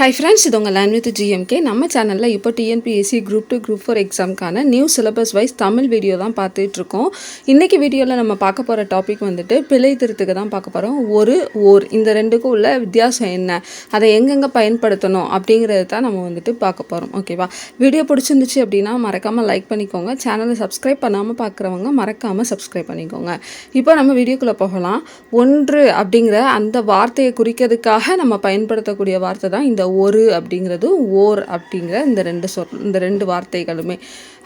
Hi friends இது உங்கள் land with GMK நம்ம சேனலில் இப்போ TNPSC group two group four எக்ஸாம்க்கான new syllabus wise Tamil video தான் பார்த்துட்ருக்கோம் இன்றைக்கி வீடியோவில் நம்ம பார்க்க போகிற டாபிக் வந்துட்டு பிழை திருத்துக்கு தான் பார்க்க போகிறோம் ஒரு ஓர் இந்த ரெண்டுக்கும் உள்ள வித்தியாசம் என்ன? அதை எங்கெங்கே பயன்படுத்தணும் அப்படிங்கிறது தான் நம்ம வந்துட்டு பார்க்க போகிறோம் ஓகேவா வீடியோ பிடிச்சிருந்துச்சு அப்படின்னா மறக்காமல் லைக் பண்ணிக்கோங்க. சேனலை சப்ஸ்கிரைப் பண்ணாமல் பார்க்குறவங்க மறக்காமல் சப்ஸ்கிரைப் பண்ணிக்கோங்க. இப்போ நம்ம வீடியோக்குள்ளே போகலாம். ஒன்று அப்படிங்கிற அந்த வார்த்தையை குறிக்கிறதுக்காக நம்ம பயன்படுத்தக்கூடிய வார்த்தை தான் இந்த ஒரு அப்படிங்கிறது ஓர் அப்படிங்கிற இந்த ரெண்டு சொல் இந்த ரெண்டு வார்த்தைகளுமே.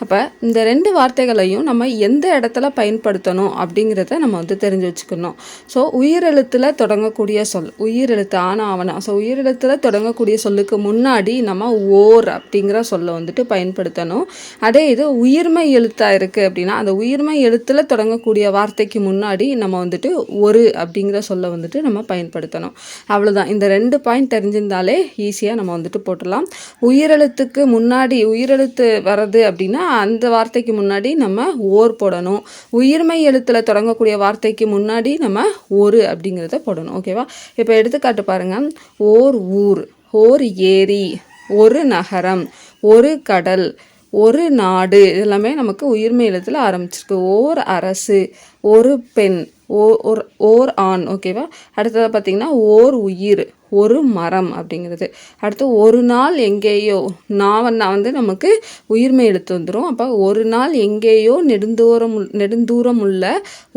அப்போ இந்த ரெண்டு வார்த்தைகளையும் நம்ம எந்த இடத்துல பயன்படுத்தணும் அப்படிங்கிறத நம்ம வந்து தெரிஞ்சு வச்சுக்கணும். ஸோ உயிரெழுத்தில் தொடங்கக்கூடிய சொல் உயிரெழுத்து ஆன ஆவணம் ஸோ உயிரெழுத்தில் தொடங்கக்கூடிய சொல்லுக்கு முன்னாடி நம்ம ஓர் அப்படிங்கிற சொல்லை வந்துட்டு பயன்படுத்தணும். அதே இது உயிர்மை எழுத்தாக இருக்குது அப்படின்னா அந்த உயிர்மை எழுத்தில் தொடங்கக்கூடிய வார்த்தைக்கு முன்னாடி நம்ம வந்துட்டு ஒரு அப்படிங்கிற சொல்லை வந்துட்டு நம்ம பயன்படுத்தணும். அவ்வளோதான் இந்த ரெண்டு பாயிண்ட் தெரிஞ்சிருந்தாலே ஈஸியாக நம்ம வந்துட்டு போட்டுடலாம். உயிரெழுத்துக்கு முன்னாடி உயிரெழுத்து வர்றது அப்படின்னா அந்த வார்த்தைக்கு முன்னாடி நம்ம ஓர் போடணும். உயிர்மை எழுத்தில் தொடங்கக்கூடிய வார்த்தைக்கு முன்னாடி நம்ம ஒரு அப்படிங்கிறத போடணும். ஓகேவா? இப்போ எடுத்துக்காட்டு பாருங்கள் ஓர் ஊர் ஓர் ஏரி ஒரு நகரம் ஒரு கடல் ஒரு நாடு. இதெல்லாமே நமக்கு உயிர்மை எழுத்தில் ஆரம்பிச்சிருக்கு. ஓர் அரசு ஒரு பெண் ஓ ஒரு ஓர் ஆண். ஓகேவா? அடுத்ததாக பார்த்தீங்கன்னா ஓர் உயிர் ஒரு மரம் அப்படிங்கிறது. அடுத்து ஒரு நாள் எங்கேயோ நான் வந்து நமக்கு உயிர்மை எழுத்து வந்துடும் அப்போ ஒரு நாள் எங்கேயோ நெடுந்தூரம் நெடுந்தூரம் உள்ள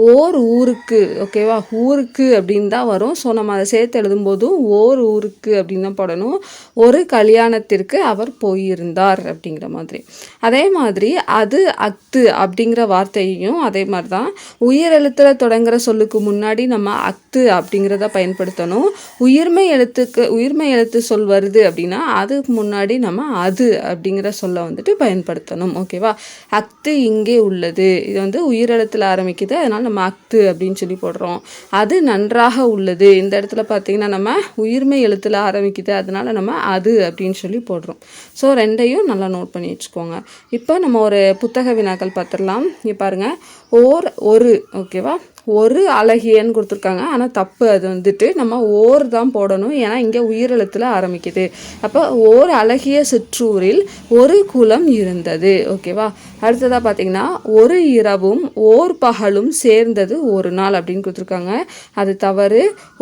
ஓர் ஊருக்கு ஓகேவா ஊருக்கு அப்படின்னு தான் வரும். ஸோ நம்ம அதை சேர்த்து எழுதும்போதும் ஓர் ஊருக்கு அப்படின்னு தான் போடணும். ஒரு கல்யாணத்திற்கு அவர் போயிருந்தார் அப்படிங்கிற மாதிரி. அதே மாதிரி அது அத்து அப்படிங்கிற வார்த்தையையும் அதே மாதிரி தான். உயிரெழுத்தில் தொடங்குகிற சொல்லுக்கு முன்னாடி நம்ம அத்து அப்படிங்கிறத பயன்படுத்தணும். உயிர்மை எழுத்துக்கு உயிர்மை எழுத்து சொல் வருது அப்படின்னா அதுக்கு முன்னாடி நம்ம அது அப்படிங்கிற சொல்ல வந்துட்டு பயன்படுத்தணும். ஓகேவா? அக்து இங்கே உள்ளது. இது வந்து உயிரெழுத்தில் ஆரம்பிக்குது. அதனால் நம்ம அக்து அப்படின்னு சொல்லி போடுறோம். அது நன்றாக உள்ளது. இந்த இடத்துல பார்த்தீங்கன்னா நம்ம உயிர்மை எழுத்தில் ஆரம்பிக்குது. அதனால் நம்ம அது அப்படின்னு சொல்லி போடுறோம். ஸோ ரெண்டையும் நல்லா நோட் பண்ணி வச்சுக்கோங்க. இப்போ நம்ம ஒரு புத்தக வினாக்கள் பார்த்துடலாம். இங்கே பாருங்கள் ஓர் ஒரு. ஓகேவா? ஒரு அழகியன்னு கொடுத்துருக்காங்க. ஆனால் தப்பு அது வந்துட்டு நம்ம ஓர் தான் போடணும். ஏன்னா இங்கே உயிரெழுத்தில் ஆரம்பிக்குது. அப்போ ஓர் அழகிய சிற்றூரில் ஒரு குலம் இருந்தது. ஓகேவா அடுத்ததாக பார்த்தீங்கன்னா ஒரு இரவும் ஓர் பகலும் சேர்ந்தது ஒரு நாள் அப்படின்னு கொடுத்துருக்காங்க. அது தவறு.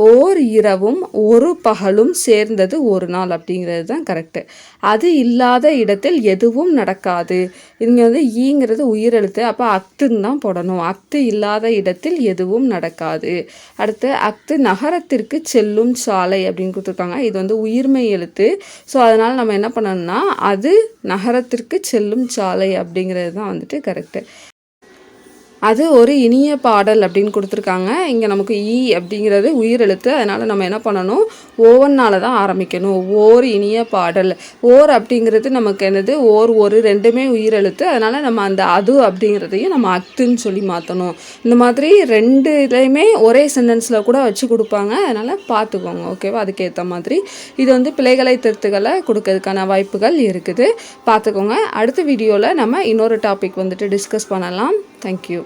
ஓர் இரவும் ஒரு பகலும் சேர்ந்தது ஒரு நாள் அப்படிங்கிறது தான் கரெக்டு அது இல்லாத இடத்தில் எதுவும் நடக்காது. இங்கே வந்து ஈங்கிறது உயிரெழுத்து. அப்போ அக்துன்னு தான் போடணும். அக்து இல்லாத இடத்தில் எதுவும் நடக்காது. அடுத்து அக்து நகரத்திற்கு செல்லும் சாலை அப்படின்னு கொடுத்துருக்காங்க. இது வந்து உயிர்மை எழுத்து. ஸோ அதனால் நம்ம என்ன பண்ணணும்னா அது நகரத்திற்கு செல்லும் சாலை அப்படிங்கிறது தான் வந்துட்டு கரெக்டு அது ஒரு இனிய பாடல் அப்படின்னு கொடுத்துருக்காங்க. இங்கே நமக்கு ஈ அப்படிங்கிறது உயிரெழுத்து. அதனால் நம்ம என்ன பண்ணணும்? ஓவனால் தான் ஆரம்பிக்கணும். ஓர் இனிய பாடல். ஓர் அப்படிங்கிறது நமக்கு என்னது? ஓர் ஒரு ரெண்டுமே உயிரெழுத்து. அதனால் நம்ம அந்த அது அப்படிங்கிறதையும் நம்ம அத்துன்னு சொல்லி மாற்றணும் இந்த மாதிரி ரெண்டு இதையுமே ஒரே சென்டென்ஸில் கூட வச்சு கொடுப்பாங்க. அதனால் பார்த்துக்கோங்க ஓகேவா? அதுக்கேற்ற மாதிரி. இது வந்து பிள்ளைகளை திருத்துக்களை கொடுக்கறதுக்கான வாய்ப்புகள் இருக்குது. பார்த்துக்கோங்க அடுத்த வீடியோவில் நம்ம இன்னொரு டாபிக் வந்துட்டு டிஸ்கஸ் பண்ணலாம். Thank you